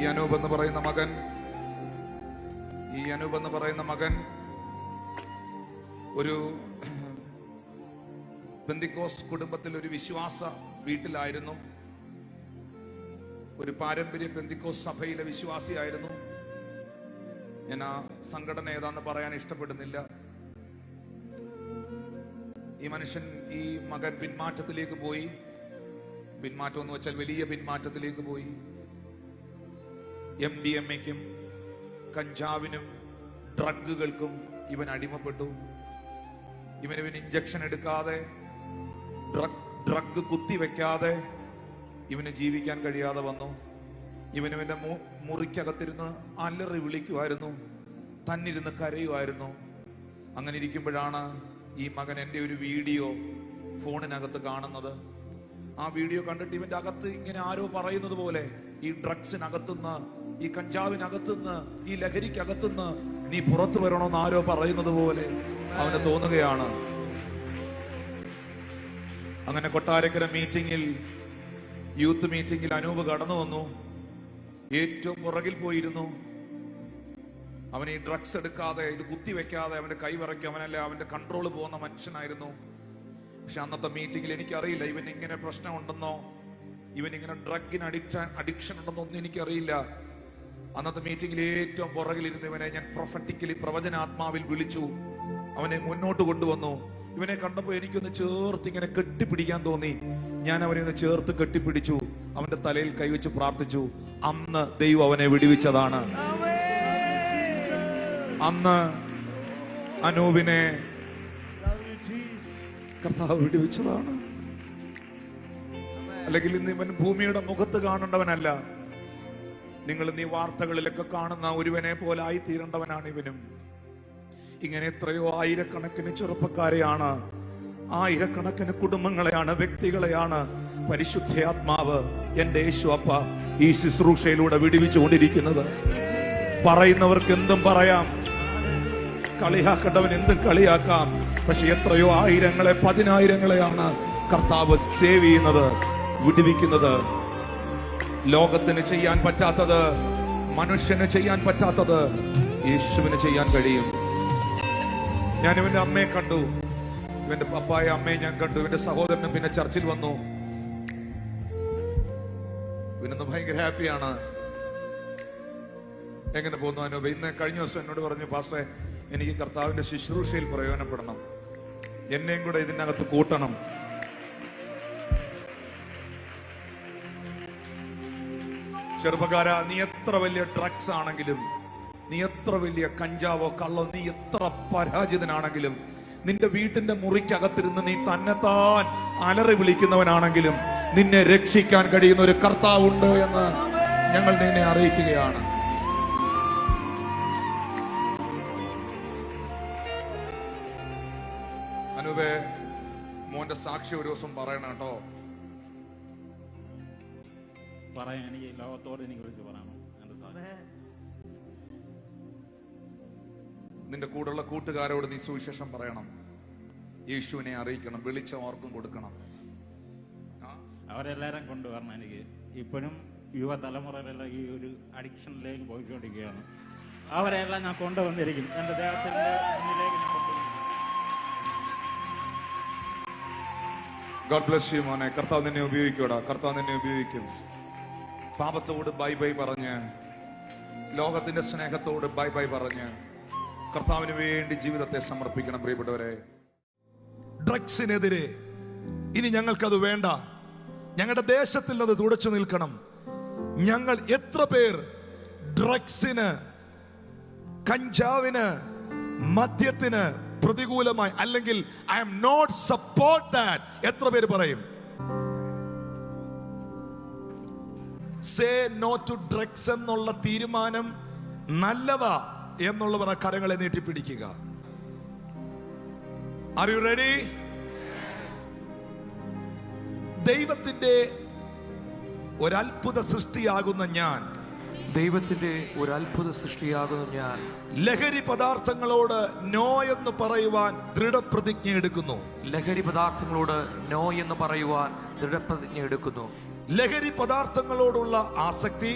ഈ അനൂപ് എന്ന് പറയുന്ന മകൻ ഈ അനൂപ് എന്ന് പറയുന്ന മകൻ ഒരു ബന്ദിക്കോസ് കുടുംബത്തിൽ ഒരു വിശ്വാസ വീട്ടിലായിരുന്നു. ഒരു പാരമ്പര്യ ബന്ദിക്കോസ് സഭയിലെ വിശ്വാസിയായിരുന്നു. ഞാൻ ആ സംഘടന ഏതാന്ന് പറയാൻ ഇഷ്ടപ്പെടുന്നില്ല. ഈ മനുഷ്യൻ ഈ മകൻ പിന്മാറ്റത്തിലേക്ക് പോയി. പിന്മാറ്റം എന്ന് വെച്ചാൽ വലിയ പിന്മാറ്റത്തിലേക്ക് പോയി. എം ഡി എം എക്കും കഞ്ചാവിനും ഡ്രഗുകൾക്കും ഇവൻ അടിമപ്പെട്ടു. ഇവൻ ഇവൻ ഇഞ്ചക്ഷൻ എടുക്കാതെ ഡ്രഗ് ഡ്രഗ് കുത്തിവെക്കാതെ ഇവന് ജീവിക്കാൻ കഴിയാതെ വന്നു. മു- മുറിക്കകത്തിരുന്ന് അലറി വിളിക്കുമായിരുന്നു തന്നിരുന്ന് കരയുമായിരുന്നു അങ്ങനെ ഇരിക്കുമ്പോഴാണ് ഈ മകൻ എന്റെ ഒരു വീഡിയോ ഫോണിനകത്ത് കാണുന്നത്. ആ വീഡിയോ കണ്ടിട്ട് ഇവന്റെ അകത്ത് ഇങ്ങനെ ആരോ പറയുന്നത് പോലെ ഈ ഡ്രഗ്സിനകത്തുനിന്ന് ഈ കഞ്ചാവിനകത്തുനിന്ന് ഈ ലഹരിക്കകത്തുനിന്ന് നീ പുറത്തു വരണമെന്ന് ആരോ പറയുന്നത് പോലെ അവന് തോന്നുകയാണ്. അങ്ങനെ കൊട്ടാരക്കര മീറ്റിംഗിൽ യൂത്ത് മീറ്റിംഗിൽ അനൂപ് കടന്നു വന്നു. ഏറ്റവും പുറകിൽ പോയിരുന്നു. അവൻ ഈ ഡ്രഗ്സ് എടുക്കാതെ ഇത് കുത്തിവെക്കാതെ അവന്റെ കൈ വിറയ്ക്കും. അവനല്ല അവന്റെ കൺട്രോൾ പോകുന്ന മനുഷ്യനായിരുന്നു. പക്ഷെ അന്നത്തെ മീറ്റിംഗിൽ എനിക്കറിയില്ല ഇവൻ ഇങ്ങനെ പ്രശ്നമുണ്ടെന്നോ ഇവൻ ഇങ്ങനെ ഡ്രഗിന് അഡിക്ഷൻ അഡിക്ഷൻ ഉണ്ടെന്നോ ഒന്നും എനിക്കറിയില്ല. അന്നത്തെ മീറ്റിംഗിൽ ഏറ്റവും പുറകിലിരുന്ന് ഇവനെ ഞാൻ പ്രൊഫറ്റിക്കലി പ്രവചനാത്മാവിൽ വിളിച്ചു. അവനെ മുന്നോട്ട് കൊണ്ടുവന്നു. ഇവനെ കണ്ടപ്പോൾ എനിക്കൊന്ന് ചേർത്ത് ഇങ്ങനെ കെട്ടിപ്പിടിക്കാൻ തോന്നി. ഞാൻ അവനെ ഒന്ന് ചേർത്ത് കെട്ടിപ്പിടിച്ചു. അവന്റെ തലയിൽ കൈവച്ച് പ്രാർത്ഥിച്ചു. അന്ന് ദൈവം അവനെ വിടുവിച്ചതാണ്. അന്ന് അനൂപിനെ കർത്താവ് വിടുവിച്ചതാണ്. അല്ലെങ്കിൽ ഇന്ന് ഇവൻ ഭൂമിയുടെ മുഖത്ത് കാണേണ്ടവനല്ല. നിങ്ങൾ നീ വാർത്തകളിലൊക്കെ കാണുന്ന ഒരുവനെ പോലെ ആയി തീരേണ്ടവനാണ് ഇവനും. ഇങ്ങനെ എത്രയോ ആയിരക്കണക്കിന് ചെറുപ്പക്കാരെയാണ് ആയിരക്കണക്കിന് കുടുംബങ്ങളെയാണ് വ്യക്തികളെയാണ് പരിശുദ്ധയാത്മാവ് എന്റെ യേശു അപ്പ ഈ ശുശ്രൂഷയിലൂടെ വിടിവിച്ചുകൊണ്ടിരിക്കുന്നത്. പറയുന്നവർക്ക് എന്തും പറയാം. കളിയാക്കേണ്ടവൻ എന്തും കളിയാക്കാം. പക്ഷെ എത്രയോ ആയിരങ്ങളെ പതിനായിരങ്ങളെയാണ് കർത്താവ് സേവ് ചെയ്യുന്നത് വിടുവിക്കുന്നത്. ലോകത്തിന് ചെയ്യാൻ പറ്റാത്തത് മനുഷ്യന് ചെയ്യാൻ പറ്റാത്തത് യേശുവിന് ചെയ്യാൻ കഴിയും. ഞാൻ ഇവന്റെ അമ്മയെ കണ്ടു. ഇവന്റെ പപ്പായ അമ്മയെ ഞാൻ കണ്ടു. ഇവന്റെ സഹോദരനും പിന്നെ ചർച്ചിൽ വന്നു. ഇവനൊന്ന് ഭയങ്കര ഹാപ്പിയാണ്. എങ്ങനെ പോകുന്നു അനൂപ്? ഇന്ന് കഴിഞ്ഞ ദിവസം എന്നോട് പറഞ്ഞു പാസ്റ്റേ എനിക്ക് കർത്താവിന്റെ ശുശ്രൂഷയിൽ പ്രയോജനപ്പെടണം. എന്നെയും കൂടെ ഇതിനകത്ത് കൂട്ടണം. ചെറുപ്പക്കാര നീ എത്ര വലിയ ഡ്രഗ്സ് ആണെങ്കിലും നീ എത്ര വലിയ കഞ്ചാവോ കള്ളോ നീ എത്ര പരാജിതനാണെങ്കിലും നിന്റെ വീട്ടിന്റെ മുറിക്കകത്തിരുന്ന് നീ തന്നെത്താൻ അലറി വിളിക്കുന്നവനാണെങ്കിലും നിന്നെ രക്ഷിക്കാൻ കഴിയുന്ന ഒരു കർത്താവുണ്ട് എന്ന് ഞങ്ങൾ നിന്നെ അറിയിക്കുകയാണ്. അനുവേ മോന്റെ സാക്ഷി ഒരു ദിവസം പറയണം കേട്ടോ. പറയാൻ എനിക്ക് ലോകത്തോട് എനിക്ക് വിളിച്ച് പറയണം എന്റെ സാധനം നിന്റെ കൂടെയുള്ള കൂട്ടുകാരോട് നീ സുവിശേഷം പറയണം. യേശുവിനെ അറിയിക്കണം വെളിച്ചം ഓർക്കും കൊടുക്കണം? അവരെല്ലാരും കൊണ്ടുവരണം എനിക്ക്. ഇപ്പോഴും യുവതലമുറയിലെല്ലാം ഈ ഒരു അഡിക്ഷനിലേക്ക് പോയിക്കൊണ്ടിരിക്കുകയാണ്. അവരെല്ലാം ഞാൻ കൊണ്ടുവന്നിരിക്കും. എന്റെ ദേഹത്തിന്റെ മുന്നിലേക്ക് ഞാൻ ഗോഡ് ബ്ലസ് യു മോനെ. കർത്താവ് നിന്നെ ഉപയോഗിക്കൂടാ കർത്താവ് നിന്നെ ഉപയോഗിക്കും. പാപത്തോട് ബൈ ബൈ പറഞ്ഞ് ലോകത്തിന്റെ സ്നേഹത്തോട് ബൈ ബൈ പറഞ്ഞ് കർത്താവിന് വേണ്ടി ജീവിതത്തെ സമർപ്പിക്കണം പ്രിയപ്പെട്ടവരെ. ഡ്രഗ്സിനെതിരെ ഇനി ഞങ്ങൾക്കത് വേണ്ട. ഞങ്ങളുടെ ദേശത്തിൽ അത് തുടച്ചു നിൽക്കണം. ഞങ്ങൾ എത്ര പേർ ഡ്രഗ്സിന് കഞ്ചാവിന് മദ്യത്തിന് പ്രതികൂലമായി അല്ലെങ്കിൽ I am not support that എത്ര പേര് പറയും? സേ നോ ടു ഡ്രഗ്സ് എന്നുള്ള തീരുമാനം നല്ലതാ എന്നുള്ളവർ ആ കരങ്ങളെ നീട്ടിപ്പിടിക്കുക. ആർ യു റെഡി ദൈവത്തിന്റെ ഒരത്ഭുത സൃഷ്ടിയാകുന്ന ഞാൻ. ദൈവത്തിന്റെ ഒരു അത്ഭുത സൃഷ്ടിയാകുന്ന ഞാൻ. ലഹരി പദാർത്ഥങ്ങളോട് നോ എന്ന് പറയുവാൻ ദൃഢപ്രതിജ്ഞ എടുക്കുന്നു. ലഹരി പദാർത്ഥങ്ങളോട് നോ എന്ന് പറയുവാൻ ദൃഢപ്രതിജ്ഞ എടുക്കുന്നു. ലഹരി പദാർത്ഥങ്ങളോടുള്ള ആസക്തി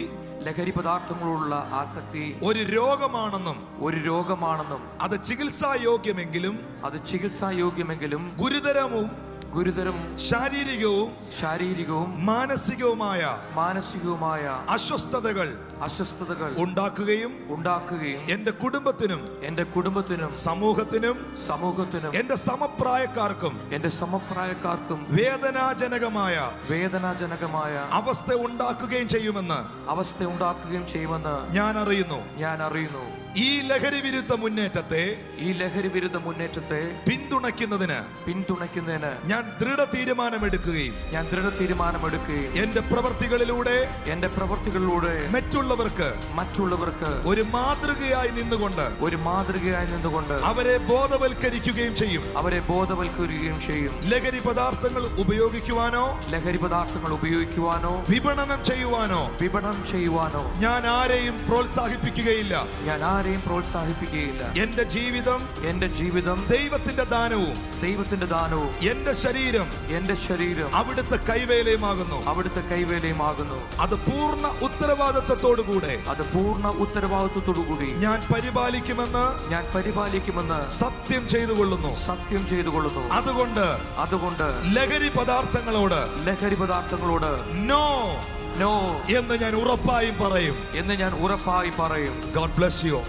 ലഹരി പദാർത്ഥങ്ങളോടുള്ള ആസക്തി ഒരു രോഗമാണെന്നും ഒരു രോഗമാണെന്നും അത് ചികിത്സാ യോഗ്യമെങ്കിലും അത് ചികിത്സാ യോഗ്യമെങ്കിലും ഗുരുതരവും ഗുരുതരം ശാരീരികവും ശാരീരികവും മാനസികവുമായ മാനസികവുമായ അസ്വസ്ഥതകൾ അസ്വസ്ഥതകൾ ഉണ്ടാക്കുകയും ഉണ്ടാക്കുകയും എന്റെ കുടുംബത്തിനും എന്റെ കുടുംബത്തിനും സമൂഹത്തിനും സമൂഹത്തിനും എന്റെ സമപ്രായക്കാർക്കും എന്റെ സമപ്രായക്കാർക്കും വേദനാജനകമായ വേദനാജനകമായ അവസ്ഥ ഉണ്ടാക്കുകയും ചെയ്യുമെന്ന് അവസ്ഥ ഉണ്ടാക്കുകയും ചെയ്യുമെന്ന് ഞാൻ അറിയുന്നു ഞാൻ അറിയുന്നു ഈ ലഹരി വിരുദ്ധ മുന്നേറ്റത്തെ ഈ ലഹരി വിരുദ്ധ മുന്നേറ്റത്തെ പിന്തുണയ്ക്കുന്നതിന് പിന്തുണയ്ക്കുന്നതിന് ഞാൻ ദൃഢ തീരുമാനമെടുക്കുകയും ഞാൻ ദൃഢ തീരുമാനമെടുക്കുകയും എന്റെ പ്രവർത്തികളിലൂടെ എന്റെ പ്രവർത്തികളിലൂടെ മറ്റുള്ളവർക്ക് മറ്റുള്ളവർക്ക് ഒരു മാതൃകയായി നിന്നുകൊണ്ട് ഒരു മാതൃകയായി നിന്നുകൊണ്ട് അവരെ ബോധവൽക്കരിക്കുകയും ചെയ്യും. അവരെ ബോധവൽക്കരിക്കുകയും ചെയ്യും. ലഹരി പദാർത്ഥങ്ങൾ ഉപയോഗിക്കുവാനോ ലഹരി പദാർത്ഥങ്ങൾ ഉപയോഗിക്കുവാനോ വിപണനം ചെയ്യുവാനോ വിപണനം ചെയ്യുവാനോ ഞാൻ ആരെയും പ്രോത്സാഹിപ്പിക്കുകയില്ല. ഞാൻ ആരെയും പ്രോത്സാഹിപ്പിക്കുകയില്ല. എന്റെ ജീവിതം എന്റെ ജീവിതം ദൈവത്തിന്റെ ദാനവും ദൈവത്തിന്റെ ദാനവും എന്റെ ശരീരം എന്റെ ശരീരം അവിടുത്തെ കൈവേലയുമാകുന്നു. അവിടുത്തെ കൈവേലയുമാകുന്നു. അത് പൂർണ ഉത്തരവാദിത്വത്തോടുകൂടെ അത് പൂർണ ഉത്തരവാദിത്വത്തോടുകൂടി ഞാൻ പരിപാലിക്കുമെന്ന് ഞാൻ പരിപാലിക്കുമെന്ന് സത്യം ചെയ്തു കൊള്ളുന്നു സത്യം ചെയ്തു കൊള്ളുന്നു അതുകൊണ്ട് അതുകൊണ്ട് ലഹരി പദാർത്ഥങ്ങളോട് ലഹരി പദാർത്ഥങ്ങളോട് നോ നോ എന്ന് ഞാൻ ഉറപ്പായും പറയും. എന്ന് ഞാൻ ഉറപ്പായി പറയും. God bless you